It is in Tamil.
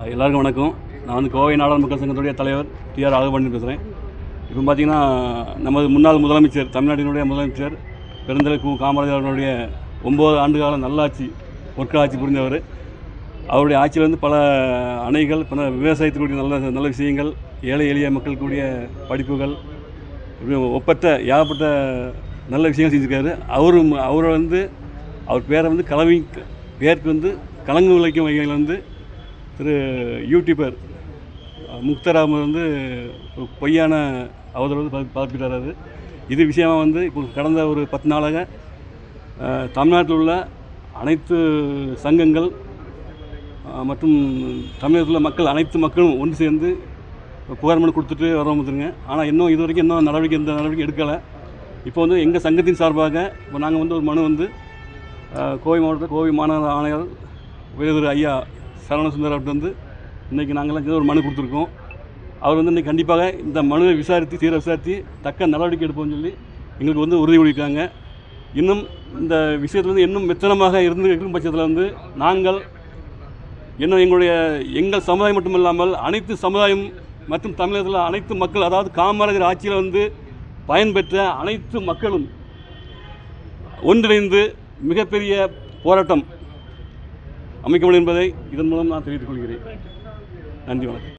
எல்லாருக்கும் வணக்கம். நான் வந்து கோவை நாடாளு மக்கள் சங்கத்துடைய தலைவர் டிஆர் ராகவன் பேசுகிறேன் இப்போ பார்த்தீங்கன்னா நமது முன்னாள் முதலமைச்சர் தமிழ்நாட்டினுடைய முதலமைச்சர் பெருந்தலை கு. காமராஜர் அவருடைய ஒம்பது ஆண்டு காலம் நல்லாட்சி பொற்காட்சி புரிந்தவர். அவருடைய ஆட்சியில் வந்து பல அணைகள் பல விவசாயத்துக்குரிய நல்ல நல்ல விஷயங்கள் ஏழை எளிய மக்களுக்குரிய படிப்புகள் ஒப்பற்ற ஏகப்பட்ட நல்ல விஷயங்கள் செஞ்சுருக்காரு. அவரும் அவரை வந்து அவர் பேரை வந்து கலவி பேருக்கு வந்து கலங்கு விளைக்கும் வகையில் வந்து திரு யூடியூபர் முக்தராம் வந்து ஒரு பொய்யான அவதூறு வந்து பார்ப்பிட்டார் அது இது விஷயமா வந்து இப்போ கடந்த ஒரு பத்து நாளாக தமிழ்நாட்டில் உள்ள அனைத்து சங்கங்கள் மற்றும் தமிழகத்தில் உள்ள மக்கள் அனைத்து மக்களும் ஒன்று சேர்ந்து புகார் மனு கொடுத்துட்டு வரோம் வந்துருங்க ஆனால் இன்னும் இது வரைக்கும் இன்னும் நடவடிக்கை எந்த நடவடிக்கை எடுக்கலை. இப்போ வந்து எங்கள் சங்கத்தின் சார்பாக இப்போ நாங்கள் வந்து ஒரு மனு வந்து கோவை மாவட்டத்தில் கோவை மாநகர ஆணையர் உயர்திரு ஐயா சரவணசுந்தர் அவர்கிட்ட வந்து இன்றைக்கி நாங்கள்லாம் ஒரு மனு கொடுத்துருக்கோம். அவர் வந்து இன்றைக்கி கண்டிப்பாக இந்த மனுவை விசாரித்து தீர விசாரித்து தக்க நடவடிக்கை எடுப்போம்னு சொல்லி எங்களுக்கு வந்து உறுதி கொடுக்காங்க இன்னும் இந்த விஷயத்தில் வந்து இன்னும் மெத்தனமாக இருந்து இருக்கும் பட்சத்தில் வந்து நாங்கள் இன்னும் எங்களுடைய எங்கள் சமுதாயம் மட்டுமில்லாமல் அனைத்து சமுதாயம் மற்றும் தமிழகத்தில் அனைத்து மக்கள் அதாவது காமராஜர் ஆட்சியில் வந்து பயன்பெற்ற அனைத்து மக்களும் ஒன்றிணைந்து மிகப்பெரிய போராட்டம் அமைக்க முடியும் என்பதை இதன் மூலம் நான் தெரிவித்துக் கொள்கிறேன். நன்றி வணக்கம்.